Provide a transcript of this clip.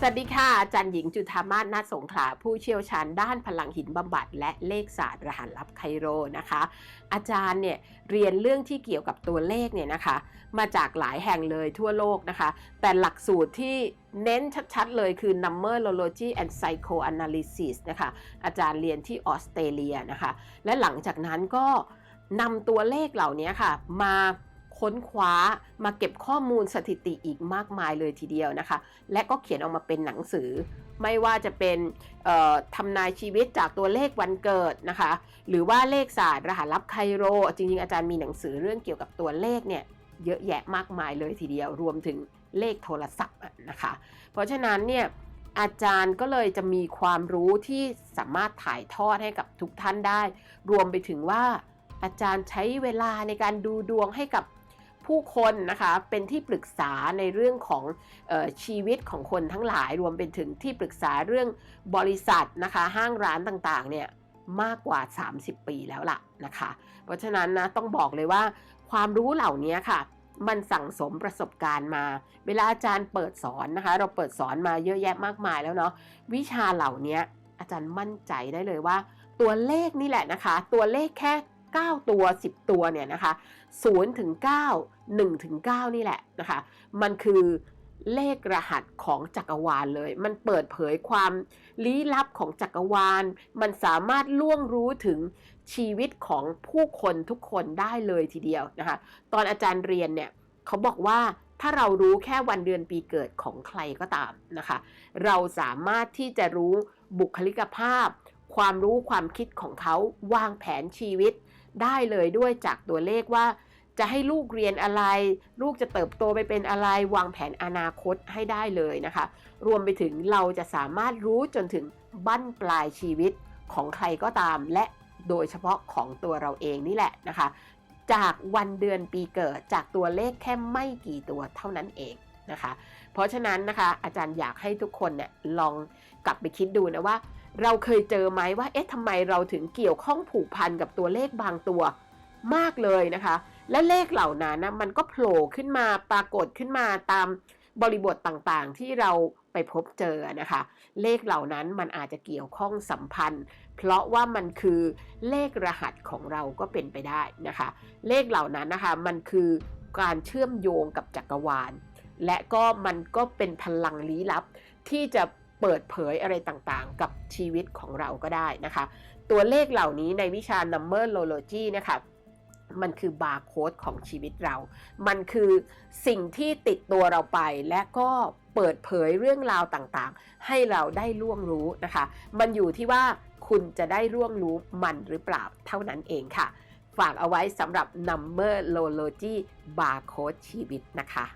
สวัสดีค่ะอาจารย์หญิงจุธามาศนาสงขลาผู้เชี่ยวชาญด้านพลังหินบำบัด และเลขศาสตร์รหัสลับไคโรนะคะ อาจารย์เนี่ยเรียนเรื่องที่เกี่ยวกับตัวเลขเนี่ยนะคะ มาจากหลายแห่งเลยทั่วโลกนะคะ แต่หลักสูตรที่เน้นชัดๆเลยคือ Numerology and Psychoanalysis นะคะ อาจารย์เรียนที่ออสเตรเลียนะคะ และหลังจากนั้นก็นำตัวเลขเหล่านี้ค่ะ มา ค้นคว้ามาเก็บข้อมูลสถิติอีกมากมายเลยทีเดียวนะคะ และก็เขียนออกมาเป็นหนังสือ ไม่ว่าจะเป็นทำนายชีวิตจากตัวเลขวันเกิดนะคะ หรือว่าเลขศาสตร์รหัสลับไคโร จริงๆ อาจารย์มีหนังสือเรื่องเกี่ยวกับตัวเลขเนี่ยเยอะแยะมากมายเลยทีเดียวรวมถึงเลขโทรศัพท์อะนะคะ เพราะฉะนั้นเนี่ยอาจารย์ก็เลยจะมีความรู้ที่สามารถถ่ายทอดให้กับทุกท่านได้ รวมไปถึงว่าอาจารย์ใช้เวลาในการดูดวงให้กับ ผู้คนนะคะเป็นที่ปรึกษาในเรื่องของออชีวิตของคนทั้งหลายรวมเป็นถึงที่ปรึกษาเรื่องบริษัทนะคะห้างร้านต่างๆเนี่ยมากกว่า 30 ปีแล้วล่ะนะคะ เพราะฉะนั้นนะต้องบอกเลยว่า ความรู้เหล่านี้ค่ะ มันสั่งสมประสบการณ์มา เวลาอาจารย์เปิดสอนนะคะ เราเปิดสอนมาเยอะแยะมากมายแล้วเนาะวิชาเหล่านี้อาจารย์มั่นใจได้เลยว่า ตัวเลขนี่แหละนะคะ ตัวเลขแค่ 9 ตัว 10 ตัวเนี่ยนะคะ0ถึง9 1ถึง9นี่แหละนะคะมันคือเลขรหัสของจักรวาลเลย มันเปิดเผยความลี้ลับของจักรวาล มันสามารถล่วงรู้ถึงชีวิตของผู้คนทุกคนได้เลยทีเดียวนะคะ ตอนอาจารย์เรียนเนี่ยเขาบอกว่าถ้าเรารู้แค่วันเดือนปีเกิดของใครก็ตามนะคะ เราสามารถที่จะรู้บุคลิกภาพ ความรู้ความคิดของเขาวางแผนชีวิต ได้เลยด้วยจากตัวเลขว่า จะให้ลูกเรียนอะไร ลูกจะเติบโตไปเป็นอะไรวางแผนอนาคตให้ได้เลยนะคะ รวมไปถึงเราจะสามารถรู้จนถึงบั้นปลายชีวิตของใครก็ตาม และโดยเฉพาะของตัวเราเองนี่แหละนะคะ จากวันเดือนปีเกิดจากตัวเลขแค่ไม่กี่ตัวเท่านั้นเองนะคะ เพราะฉะนั้นนะคะอาจารย์อยากให้ทุกคนเนี่ยลองกลับไปคิดดูนะว่า เราเคยเจอไหมว่า เอ๊ะทำไมเราถึงเกี่ยวข้องผูกพันกับตัวเลขบางตัวมากเลยนะคะ และเลขเหล่านั้นนะมันก็โผล่ขึ้นมาปรากฏขึ้นมาตามบริบทต่างๆ ที่เราไปพบเจอนะคะ เลขเหล่านั้นมันอาจจะเกี่ยวข้องสัมพันธ์ เพราะว่ามันคือเลขรหัสของเราก็เป็นไปได้นะคะ เลขเหล่านั้นนะคะ มันคือการเชื่อมโยงกับจักรวาล และก็มันก็เป็นพลังลี้ลับที่จะ เปิดเผยอะไรต่างๆ กับชีวิตของเราก็ได้นะคะ ตัวเลขเหล่านี้ในวิชา Numerology นะคะมันคือบาร์โค้ดของชีวิตเรา มันคือสิ่งที่ติดตัวเราไปและก็เปิดเผยเรื่องราวต่างๆ ให้เราได้ร่วงรู้นะคะ มันอยู่ที่ว่าคุณจะได้ร่วงรู้มันหรือเปล่าเท่านั้นเองค่ะ ฝากเอาไว้สำหรับ Numerology Barcode ชีวิตนะคะ